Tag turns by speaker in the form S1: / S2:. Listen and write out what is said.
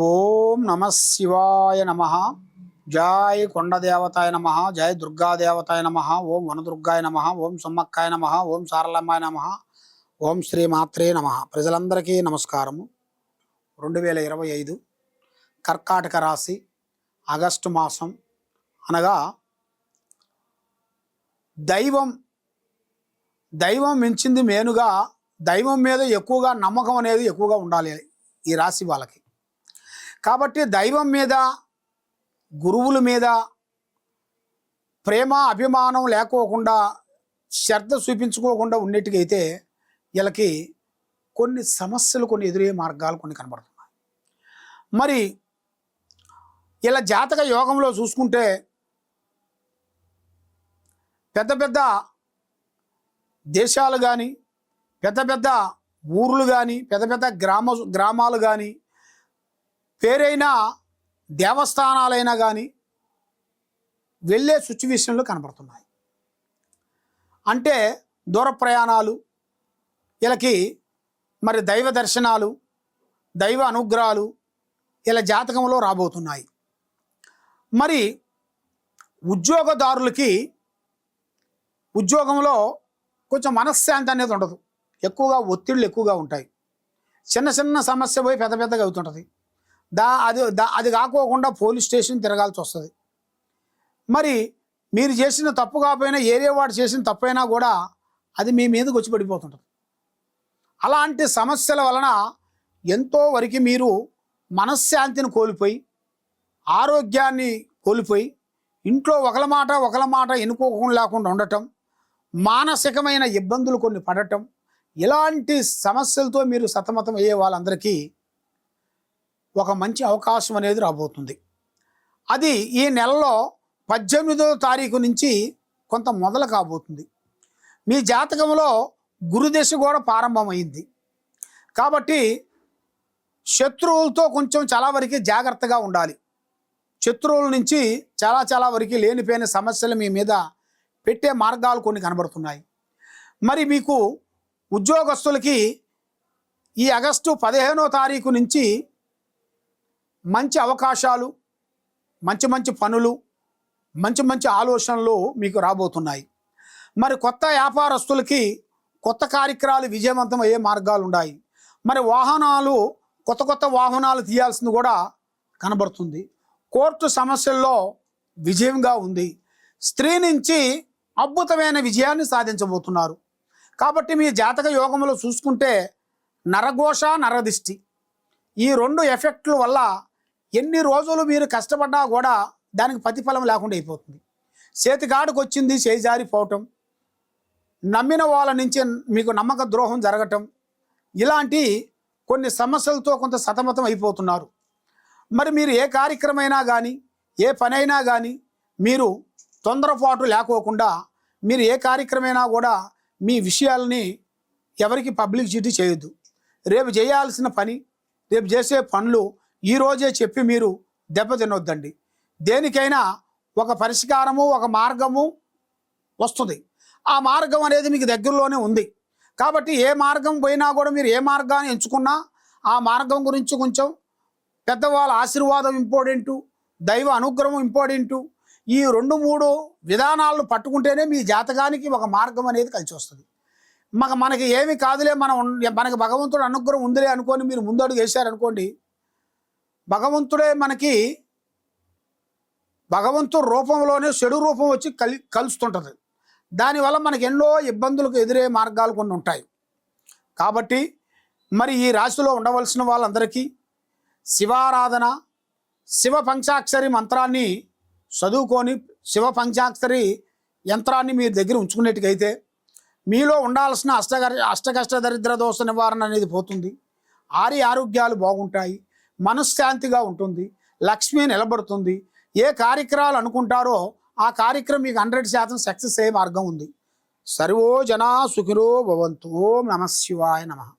S1: ఓం నమ శివాయ నమ. జై కొండదేవతాయ నమ. జై దుర్గాదేవతాయ నమ. ఓం వనదుర్గాయ నమ. ఓం సమ్మక్కాయ నమ. ఓం సారలమ్మాయ నమ. ఓం శ్రీ మాత్రే నమ. ప్రజలందరికీ నమస్కారము. రెండు వేల ఇరవై ఐదు కర్కాటక రాశి ఆగస్టు మాసం. అనగా దైవం దైవం మించింది మేనుగా దైవం మీద ఎక్కువగా నమ్మకం అనేది ఎక్కువగా ఉండాలి ఈ రాశి వాళ్ళకి. కాబట్టి దైవం మీద గురువుల మీద ప్రేమ అభిమానం లేకోకుండా శ్రద్ధ చూపించుకోకుండా ఉండేట్టుకైతే వీళ్ళకి కొన్ని సమస్యలు కొన్ని ఎదురయ్యే మార్గాలు కొన్ని కనబడుతున్నాయి. మరి ఇలా జాతక యోగంలో చూసుకుంటే పెద్ద పెద్ద దేశాలు కానీ పెద్ద పెద్ద ఊర్లు కానీ పెద్ద పెద్ద గ్రామ గ్రామాలు కానీ పేరైనా దేవస్థానాలైనా కానీ వెళ్ళే సిచ్యువేషన్లు కనబడుతున్నాయి. అంటే దూర ప్రయాణాలు వీళ్ళకి మరి దైవ దర్శనాలు దైవ అనుగ్రహాలు ఇలా జాతకంలో రాబోతున్నాయి. మరి ఉద్యోగదారులకి ఉద్యోగంలో కొంచెం మనశ్శాంతి అనేది ఉండదు. ఎక్కువగా ఒత్తిళ్ళు ఎక్కువగా ఉంటాయి. చిన్న చిన్న సమస్య పోయి పెద్ద పెద్దగా అవుతుంటుంది. దా అది దా అది కాకోకుండా పోలీస్ స్టేషన్ తిరగాల్సి వస్తుంది. మరి మీరు చేసిన తప్పు కాకపోయినా ఏరియా వాడు చేసిన తప్పైనా కూడా అది మీ మీదకి వచ్చి పడిపోతుంటుంది. అలాంటి సమస్యల వలన ఎంతో వరకు మీరు మనశ్శాంతిని కోల్పోయి ఆరోగ్యాన్ని కోల్పోయి ఇంట్లో ఒకల మాట ఒకల మాట ఎన్నుకోకుండా లేకుండా ఉండటం మానసికమైన ఇబ్బందులు కొన్ని పడటం ఇలాంటి సమస్యలతో మీరు సతమతం అయ్యే వాళ్ళందరికీ ఒక మంచి అవకాశం అనేది రాబోతుంది. అది ఈ నెలలో పద్దెనిమిదో తారీఖు నుంచి కొంత మొదలు కాబోతుంది. మీ జాతకంలో గురుదశ కూడా ప్రారంభమైంది. కాబట్టి శత్రువులతో కొంచెం చాలా వరకు జాగ్రత్తగా ఉండాలి. శత్రువుల నుంచి చాలా చాలా వరకు లేనిపోయిన సమస్యలు మీ మీద పెట్టే మార్గాలు కొన్ని కనబడుతున్నాయి. మరి మీకు ఉద్యోగస్తులకి ఈ ఆగస్టు పదిహేనో తారీఖు నుంచి మంచి అవకాశాలు మంచి మంచి పనులు మంచి మంచి ఆలోచనలు మీకు రాబోతున్నాయి. మరి కొత్త వ్యాపారస్తులకి కొత్త కార్యక్రమాలు విజయవంతం అయ్యే మార్గాలు ఉన్నాయి. మరి వాహనాలు కొత్త కొత్త వాహనాలు తీయాల్సింది కూడా కనబడుతుంది. కోర్టు సమస్యల్లో విజయంగా ఉంది. స్త్రీ నుంచి అద్భుతమైన విజయాన్ని సాధించబోతున్నారు. కాబట్టి మీ జాతక యోగంలో చూసుకుంటే నరఘోష నరదిష్టి ఈ రెండు ఎఫెక్ట్ల వల్ల ఎన్ని రోజులు మీరు కష్టపడ్డా కూడా దానికి ప్రతిఫలం లేకుండా అయిపోతుంది. చేతికాడుకు వచ్చింది చేజారిపోవటం నమ్మిన వాళ్ళ నుంచి మీకు నమ్మక ద్రోహం జరగటం ఇలాంటి కొన్ని సమస్యలతో కొంత సతమతం అయిపోతున్నారు. మరి మీరు ఏ కార్యక్రమైనా కానీ ఏ పనైనా కానీ మీరు తొందరపాటు లేకోకుండా మీరు ఏ కార్యక్రమైనా కూడా మీ విషయాలని ఎవరికి పబ్లిసిటీ చేయొద్దు. రేపు చేయాల్సిన పని రేపు చేసే పనులు ఈరోజే చెప్పి మీరు దెబ్బతినొద్దండి దేనికైనా ఒక పరిష్కారము ఒక మార్గము వస్తుంది. ఆ మార్గం అనేది మీకు దగ్గరలోనే ఉంది. కాబట్టి ఏ మార్గం పోయినా కూడా మీరు ఏ మార్గాన్ని ఎంచుకున్నా ఆ మార్గం గురించి కొంచెం పెద్దవాళ్ళ ఆశీర్వాదం ఇంపార్టెంటు దైవ అనుగ్రహం ఇంపార్టెంటు ఈ రెండు మూడు విధానాలను పట్టుకుంటేనే మీ జాతకానికి ఒక మార్గం అనేది కలిసి వస్తుంది. మనకి ఏమి కాదులే మనం మనకి భగవంతుడు అనుగ్రహం ఉందిలే అనుకొని మీరు ముందడుగు వేశారనుకోండి భగవంతుడే మనకి భగవంతుడు రూపంలోనే చెడు రూపం వచ్చి కలి కలుస్తుంటుంది. దానివల్ల మనకి ఎన్నో ఇబ్బందులకు ఎదురే మార్గాలు కొన్ని ఉంటాయి. కాబట్టి మరి ఈ రాశిలో ఉండవలసిన వాళ్ళందరికీ శివారాధన శివ పంచాక్షరి మంత్రాన్ని చదువుకొని శివ పంచాక్షరి యంత్రాన్ని మీ దగ్గర ఉంచుకునేట్టుకైతే మీలో ఉండాల్సిన అష్టగ అష్టకష్ట దరిద్ర దోష నివారణ అనేది పోతుంది. ఆరి ఆరోగ్యాలు బాగుంటాయి. మనశ్శాంతిగా ఉంటుంది. లక్ష్మి నిలబడుతుంది. ఏ కార్యక్రమాలు అనుకుంటారో ఆ కార్యక్రమం మీకు హండ్రెడ్ శాతం సక్సెస్ అయ్యే మార్గం ఉంది. సర్వో జనా సుఖిరో భవంతు ఓం నమ శివాయ నమః.